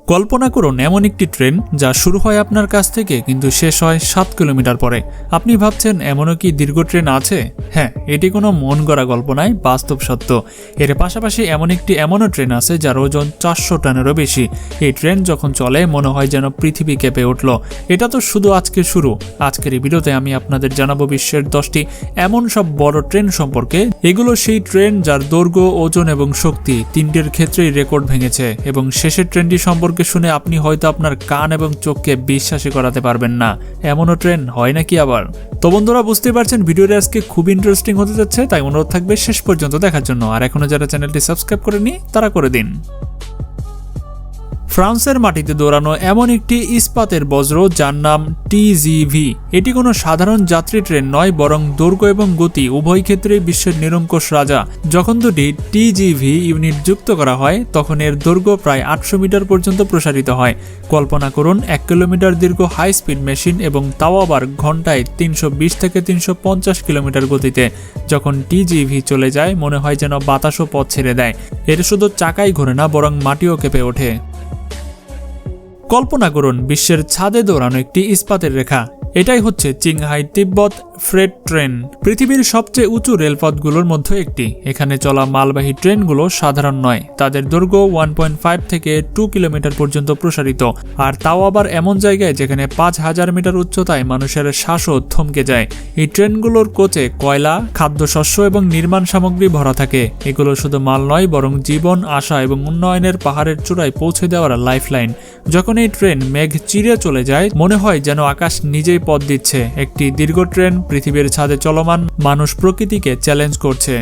কল্পনা করুন, এমন একটি ট্রেন যা শুরু হয় আপনার কাছ থেকে কিন্তু শেষ হয় সাত কিলোমিটার পরে। আপনি ভাবছেন, এমনও কি দীর্ঘ ট্রেন আছে? হ্যাঁ এটি কোনো মন গড়া গল্প নয়, বাস্তব সত্য। এর পাশাপাশি এমন একটি এমনও ট্রেন আছে যার ওজন চারশো টনেরও বেশি। এই ট্রেন যখন চলে, মনে হয় যেন পৃথিবী কেঁপে উঠল। এটা তো শুধু আজকে শুরু। আজকের এই ভিডিওতে আমি আপনাদের জানাব বিশ্বের দশটি এমন সব বড় ট্রেন সম্পর্কে। এগুলো সেই ট্রেন যার দৈর্ঘ্য, ওজন এবং শক্তি তিনটের ক্ষেত্রেই রেকর্ড ভেঙেছে এবং শেষের ট্রেনটি সম্পর্কে শুনে আপনি হয়তো আপনার কান এবং চোখকে বিশ্বাসী করাতে পারবেন না। এমনও ট্রেন, হয় নাকি আবার? তো বন্ধুরা বুঝতে পারছেন, ভিডিওটা আজকে খুব ইন্টারেস্টিং হতে যাচ্ছে, তাই অনুরোধ থাকবে শেষ পর্যন্ত দেখার জন্য। আর এখনও যারা চ্যানেলটি সাবস্ক্রাইব করেনি তারা করে দিন। ফ্রান্সের মাটিতে দৌড়ানো এমন একটি ইস্পাতের বজ্র যার নাম টিজিভি এটি কোনো সাধারণ যাত্রী ট্রেন নয়, বরং দৈর্ঘ্য এবং গতি উভয় ক্ষেত্রেই বিশ্বের নিরঙ্কুশ রাজা। যখন দুটি টিজিভি ইউনিট যুক্ত করা হয়, তখন এর দৈর্ঘ্য প্রায় আটশো মিটার পর্যন্ত প্রসারিত হয়। কল্পনা করুন, এক কিলোমিটার দীর্ঘ হাই স্পিড মেশিন এবং তাও আবার ঘন্টায় তিনশো বিশ থেকে তিনশো পঞ্চাশ কিলোমিটার গতিতে। যখন টিজিভি চলে যায়, মনে হয় যেন বাতাসও পথ ছেড়ে দেয়। এর শুধু চাকাই ঘোরে না, বরং মাটিও কেঁপে ওঠে। কল্পনা করুন বিশ্বের ছাদে দৌড়ানো একটি ইস্পাতের রেখা। এটাই হচ্ছে চিংহাই তিব্বত ফ্রেড ট্রেন, পৃথিবীর সবচেয়ে উঁচু রেলপথগুলোর মধ্যে একটি। এখানে চলা মালবাহী ট্রেনগুলো সাধারণ নয়, তাদের দৈর্ঘ্য ওয়ান পয়েন্ট ফাইভ থেকে টু কিলোমিটার পর্যন্ত প্রসারিত, আর তাও আবার এমন জায়গায় যেখানে পাঁচ হাজার মিটার উচ্চতায় মানুষের শ্বাসও থমকে যায়। এই ট্রেনগুলোর কোচে কয়লা, খাদ্যশস্য এবং নির্মাণ সামগ্রী ভরা থাকে। এগুলো শুধু মাল নয়, বরং জীবন, আশা এবং উন্নয়নের পাহাড়ের চূড়ায় পৌঁছে দেওয়ার লাইফলাইন। যখন এই ট্রেন মেঘ চিরে চলে যায়, মনে হয় যেন আকাশ নিজেই পথ দিচ্ছে। একটি দীর্ঘ ট্রেন পৃথিবীর ছাদে চলমান মানুষ প্রকৃতিকে চ্যালেঞ্জ করছে।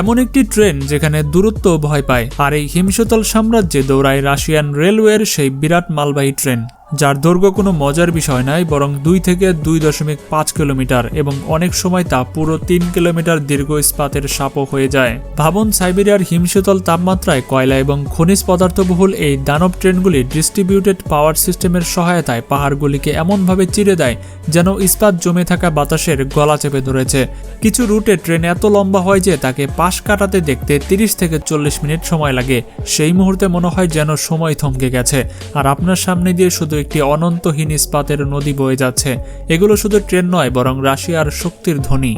এমন একটি ট্রেন যেখানে দূরত্ব ভয় পায়, আর এই হিমশীতল সাম্রাজ্যে দৌড়ায় রাশিয়ান রেলওয়ের সেই বিরাট মালবাহী ট্রেন। যার দৈর্ঘ্য কোনো মজার বিষয় নয় বরং দুই থেকে দুই দশমিক পাঁচ কিলোমিটার এবং অনেক সময় তা পুরো তিন কিলোমিটার দীর্ঘ ইস্পাতের সাপও হয়ে যায়। ভাবুন, সাইবেরিয়ার হিমশীতল তাপমাত্রায় কয়লা এবং খনিজ পদার্থবহুল এই দানব ট্রেনগুলি ডিস্ট্রিবিউটেড পাওয়ার সিস্টেমের সহায়তায় পাহাড়গুলিকে এমনভাবে চিরে দেয় যেন ইস্পাত জমে থাকা বাতাসের গলা চেপে ধরেছে। কিছু রুটে ট্রেন এত লম্বা হয় যে তাকে পাশ কাটাতে দেখতে তিরিশ থেকে চল্লিশ মিনিট সময় লাগে। সেই মুহূর্তে মনে হয় যেন সময় থমকে গেছে। আর আপনার সামনে দিয়ে শুধু একটি অনন্তহীন ইস্পাতের নদী বয়ে যাচ্ছে। এগুলো শুধু ট্রেন নয় বরং রাশিয়ার শক্তির ধ্বনি।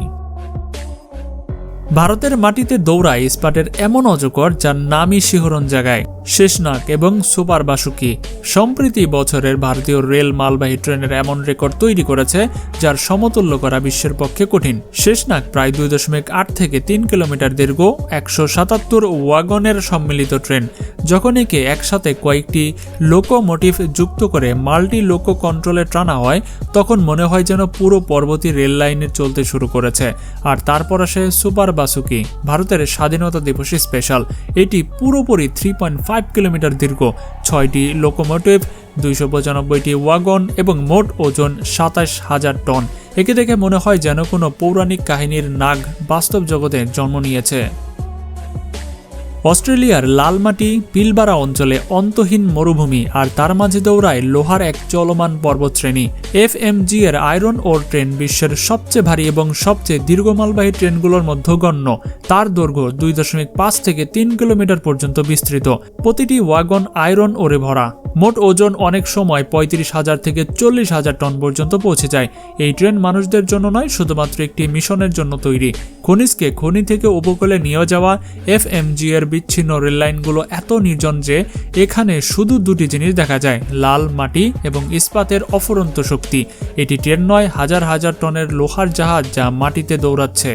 ভারতের মাটিতে দৌড়ায় ইস্পাটের এমন অজগর যার নামই শিহরণ জাগায়। শেষনাগ এবং সুপার বাসুকি, সম্প্রতি বছরের ভারতীয় রেল মালবাহী ট্রেনের এমন রেকর্ড তৈরি করেছে যার সমতুল্য করা বিশ্বের পক্ষে কঠিন। শেষনাগ প্রায় দুই দশমিক আট থেকে তিন কিলোমিটার দীর্ঘ, একশো সাতাত্তর ওয়াগনের সম্মিলিত ট্রেন, যখন একে একসাথে কয়েকটি লোকোমোটিভ যুক্ত করে মাল্টি লোকো কন্ট্রোলে টানা হয়, তখন মনে হয় যেন পুরো পর্বতী রেল লাইনে চলতে শুরু করেছে। আর তারপর আসে সুপার বাসুকি ভারতের স্বাধীনতা দিবস স্পেশাল এটি পুরোপুরি থ্রি পয়েন্ট ফাইভ কিলোমিটার দীর্ঘ, ছয়টি লোকোমোটিভ দুইশো পঁচানব্বইটি ওয়াগন এবং মোট ওজন সাতাশ হাজার টন একে দেখে মনে হয় যেন কোনো পৌরাণিক কাহিনীর নাগ বাস্তব জগতে জন্ম নিয়েছে। অস্ট্রেলিয়ার লালমাটি পিলবারা অঞ্চলে অন্তহীন মরুভূমি আর তার মাঝে দৌড়ায় লোহার এক চলমান পর্বতশ্রেণী। এফ এম জি এর আয়রন ওর ট্রেন বিশ্বের সবচেয়ে ভারী এবং সবচেয়ে দীর্ঘ মালবাহী ট্রেনগুলোর মধ্যে গণ্য। তার দৈর্ঘ্য দুই দশমিক পাঁচ থেকে তিন কিলোমিটার পর্যন্ত বিস্তৃত। প্রতিটি ওয়াগন আয়রন ওরে ভরা। মোট ওজন অনেক সময় পঁয়ত্রিশ হাজার থেকে চল্লিশ হাজার টন পর্যন্ত পৌঁছে যায়। এই ট্রেন মানুষদের জন্য নয়, শুধুমাত্র একটি মিশনের জন্য তৈরি। খনিজকে খনি থেকে উপকূলে নিয়ে যাওয়া এফ এম জি এর বিচ্ছিন্ন রেললাইনগুলো এত নির্জন যে এখানে শুধু দুটি জিনিস দেখা যায়, লাল মাটি এবং ইস্পাতের অফুরন্ত শক্তি। এটি ট্রেন নয়, হাজার হাজার টনের লোহার জাহাজ যা মাটিতে দৌড়াচ্ছে।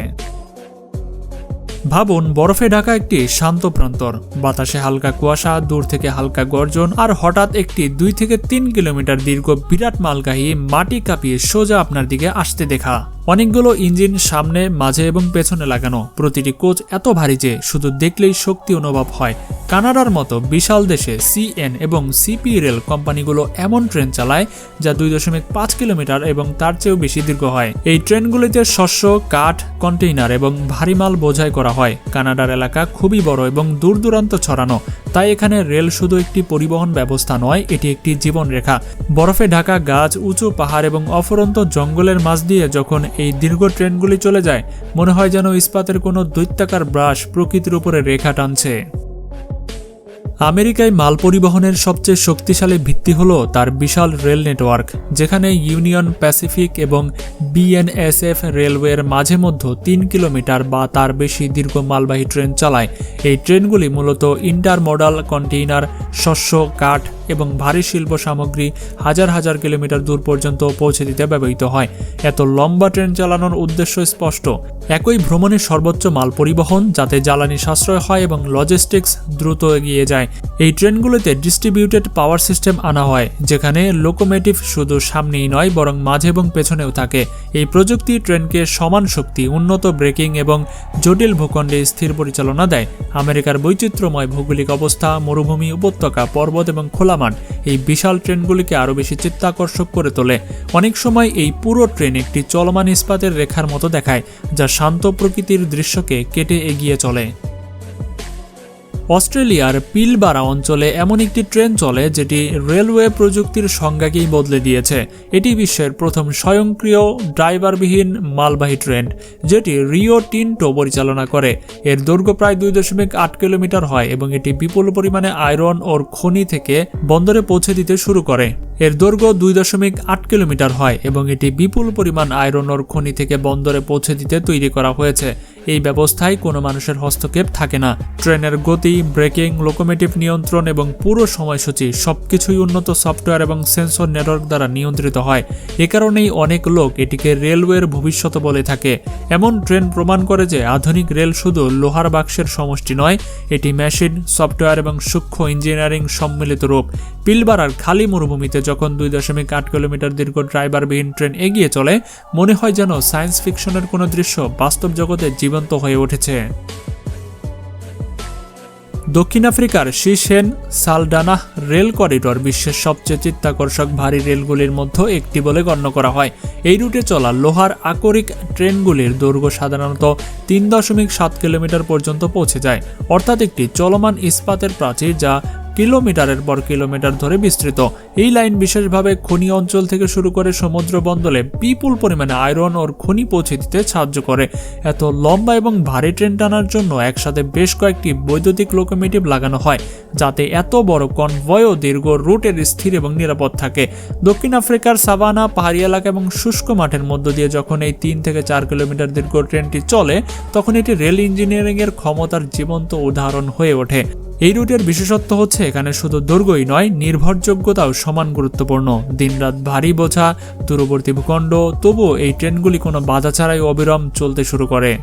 ভাবুন, বরফে ঢাকা একটি শান্ত প্রান্তর। বাতাসে হালকা কুয়াশা, দূর থেকে হালকা গর্জন, আর হঠাৎ একটি দুই থেকে তিন কিলোমিটার দীর্ঘ বিরাট মালগাহী মাটি কাঁপিয়ে সোজা আপনার দিকে আসতে দেখা। অনেকগুলো ইঞ্জিন সামনে, মাঝে এবং পেছনে লাগানো। প্রতিটি কোচ এত ভারী যে শুধু দেখলেই শক্তি অনুভব হয়। কানাডার মতো বিশাল দেশে সিএন এবং সিপি রেল কোম্পানিগুলো এমন ট্রেন চালায় যা দুই দশমিক পাঁচ কিলোমিটার এবং তার চেয়েও বেশি দীর্ঘ হয়। এই ট্রেনগুলিতে শস্য, কাঠ, কন্টেইনার এবং ভারী মাল বোঝাই করা হয়। কানাডার এলাকা খুবই বড় এবং দূর দূরান্ত ছড়ানো, তাই এখানে রেল শুধু একটি পরিবহন ব্যবস্থা নয়, এটি একটি জীবনরেখা। বরফে ঢাকা গাছ, উঁচু পাহাড় এবং অফুরন্ত জঙ্গলের মাঝ দিয়ে যখন এই দীর্ঘ ট্রেনগুলি চলে যায়। মনে হয় যেন ইস্পাতের কোনো দৈত্যাকার ব্রাশ প্রকৃতির উপরে রেখা টানছে। আমেরিকায় মাল পরিবহনের সবচেয়ে শক্তিশালী ভিত্তি হল তার বিশাল রেল নেটওয়ার্ক, যেখানে ইউনিয়ন প্যাসিফিক এবং বিএনএসএফ রেলওয়ের মাঝে মধ্যে তিন কিলোমিটার বা তার বেশি দীর্ঘ মালবাহী ট্রেন চালায়। এই ট্রেনগুলি মূলত ইন্টারমোডাল কন্টেইনার, শস্য, কাঠ এবং ভারী শিল্প সামগ্রী হাজার হাজার কিলোমিটার দূর পর্যন্ত পৌঁছে দিতে ব্যবহৃত হয়। এত লম্বা ট্রেন চালানোর উদ্দেশ্য স্পষ্ট। একই ভ্রমণের সর্বোচ্চ মাল পরিবহন, যাতে জ্বালানি সাশ্রয় হয় এবং লজিস্টিক্স দ্রুত এগিয়ে যায়। এই ট্রেনগুলোতে ডিস্ট্রিবিউটেড পাওয়ার সিস্টেম আনা হয়, যেখানে লোকোমেটিভ শুধু সামনেই নয়, বরং মাঝে এবং পেছনেও থাকে। এই প্রযুক্তি ট্রেনকে সমান শক্তি, উন্নত ব্রেকিং এবং জটিল ভূখণ্ডে স্থির পরিচালনা দেয়। আমেরিকার বৈচিত্র্যময় ভৌগোলিক অবস্থা, মরুভূমি, উপত্যকা, পর্বত এবং খোলা মাঠ এই বিশাল ট্রেনগুলিকে আরও বেশি চিত্তাকর্ষক করে তোলে। অনেক সময় এই পুরো ট্রেন একটি চলমান ইস্পাতের রেখার মতো দেখায়, যা শান্ত প্রকৃতির দৃশ্যকে কেটে এগিয়ে চলে। অস্ট্রেলিয়ার পিলবারা অঞ্চলে এমন একটি ট্রেন চলে যেটি রেলওয়ে প্রযুক্তির সংজ্ঞাকেই বদলে দিয়েছে। এটি বিশ্বের প্রথম স্বয়ংক্রিয় ড্রাইভারবিহীন মালবাহী ট্রেন, যেটি রিও টিনটো পরিচালনা করে। এর দৈর্ঘ্য প্রায় দুই দশমিক আট কিলোমিটার হয় এবং এটি বিপুল পরিমাণে আয়রন ওর খনি থেকে বন্দরে পৌঁছে দিতে শুরু করে। এর দৈর্ঘ্য দুই দশমিক আট কিলোমিটার হয় এবং এটি বিপুল পরিমাণ আয়রন ওর খনি থেকে বন্দরে পৌঁছে দিতে তৈরি করা হয়েছে। এই ব্যবস্থায় কোনো মানুষের হস্তক্ষেপ থাকে না। ট্রেনের গতি, ব্রেকিং, লোকোমেটিভ নিয়ন্ত্রণ এবং পুরো সময়সূচি সবকিছুই উন্নত সফটওয়্যার এবং সেন্সর নেটওয়ার্ক দ্বারা নিয়ন্ত্রিত হয়। এ কারণেই অনেক লোক এটিকে রেলওয়ের ভবিষ্যৎ বলে থাকে। এমন ট্রেন প্রমাণ করে যে আধুনিক রেল শুধু লোহার বাক্সের সমষ্টি নয়, এটি মেশিন, সফটওয়্যার এবং সূক্ষ্ম ইঞ্জিনিয়ারিং সম্মিলিত রূপ। পিলবারার খালি মরুভূমিতে যখন দুই দশমিক আট কিলোমিটার দীর্ঘ ড্রাইভারবিহীন ট্রেন এগিয়ে চলে, মনে হয় যেন সায়েন্স ফিকশনের কোনো দৃশ্য বাস্তব জগতে জীবন্ত হয়ে উঠেছে। দক্ষিণ আফ্রিকার শিশেন সালডানাহ রেল করিডর বিশ্বের সবচেয়ে চিত্তাকর্ষক ভারী রেলগুলির মধ্যে একটি বলে গণ্য করা হয়। এই রুটে চলা লোহার আকরিক ট্রেনগুলির দৈর্ঘ্য সাধারণত তিন দশমিক সাত কিলোমিটার পর্যন্ত পৌঁছে যায়। অর্থাৎ একটি চলমান ইস্পাতের প্রাচীর যা কিলোমিটারের পর কিলোমিটার ধরে বিস্তৃত। এই লাইন বিশেষভাবে খনি অঞ্চল থেকে শুরু করে সমুদ্র বন্দরে বিপুল পরিমাণে আয়রন ওর খনি পৌঁছে দিতে সাহায্য করে। এত লম্বা এবং ভারী ট্রেন টানার জন্য একসাথে বেশ কয়েকটি বৈদ্যুতিক লোকোমেটিভ লাগানো হয়, যাতে এত বড় কনভয়ও দীর্ঘ রুটের স্থির এবং নিরাপদ থাকে। দক্ষিণ আফ্রিকার সাভানা, পাহাড়ি এলাকা এবং শুষ্ক মাঠের মধ্য দিয়ে যখন এই তিন থেকে চার কিলোমিটার দীর্ঘ ট্রেনটি চলে, তখন এটি রেল ইঞ্জিনিয়ারিং এর ক্ষমতার জীবন্ত উদাহরণ হয়ে ওঠে। এই রুটের বিশেষত্ব হচ্ছে এখানে শুধু দৈর্ঘ্যই নয়, নির্ভরযোগ্যতাও সমান গুরুত্বপূর্ণ। দিনরাত ভারী বোঝা, দূরবর্তী ভূখণ্ড, তবুও এই ট্রেনগুলি কোনো বাধা ছাড়াই অবিরম চলতে শুরু করে।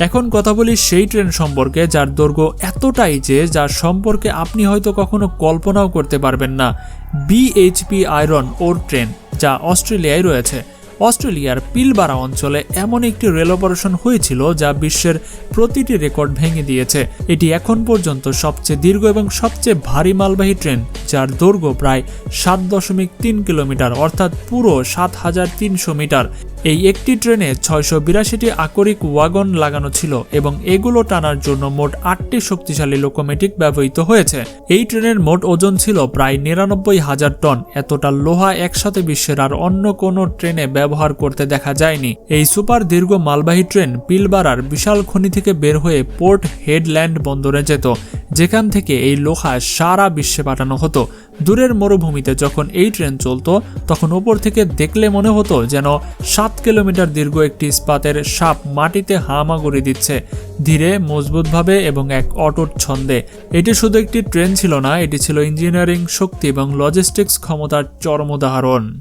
এখন কথা বলি সেই ট্রেন সম্পর্কে যার দৈর্ঘ্য এতটাই যে যার সম্পর্কে আপনি হয়তো কখনো কল্পনাও করতে পারবেন না। বিএইচপি আয়রন ওর ট্রেন, যা অস্ট্রেলিয়ায় রয়েছে। অস্ট্রেলিয়ার পিলবারা অঞ্চলে এমন একটি রেল অপারেশন হয়েছিল যা বিশ্বের প্রতিটি রেকর্ড ভেঙে দিয়েছে। এটি এখন পর্যন্ত সবচেয়ে দীর্ঘ এবং সবচেয়ে ভারী মালবাহী ট্রেন। যার দৈর্ঘ্য প্রায় সাত দশমিক তিন কিলোমিটার, অর্থাৎ পুরো সাত হাজার তিনশো মিটার। এই একটি ট্রেনে ছয়শো বিরাশিটি আকরিক ওয়াগন লাগানো ছিল এবং এগুলো টানার জন্য মোট আটটি শক্তিশালী লোকোমেটিক ব্যবহৃত হয়েছে। এই ট্রেনের মোট ওজন ছিল প্রায় নিরানব্বই হাজার টন। এতটা লোহা একসাথে বিশ্বের আর অন্য কোনো ট্রেনে ব্যবহার করতে দেখা যায়নি। এই সুপার দীর্ঘ মালবাহী ট্রেন পিলবারার বিশাল খনি থেকে বের হয়ে পোর্ট হেডল্যান্ড বন্দরে যেত, যেখান থেকে এই লোহা সারা বিশ্বে পাঠানো হতো। দূরের মরুভূমিতে যখন এই ট্রেন চলত, তখন ওপর থেকে দেখলে মনে হতো যেন সাত কিলোমিটার দীর্ঘ একটি ইস্পাতের সাপ মাটিতে হামাগুড়ি দিচ্ছে। ধীরে, মজবুতভাবে এবং এক অটুট ছন্দে। এটি শুধু একটি ট্রেন ছিল না, এটি ছিল ইঞ্জিনিয়ারিং শক্তি এবং লজিস্টিক্স ক্ষমতার চরম উদাহরণ।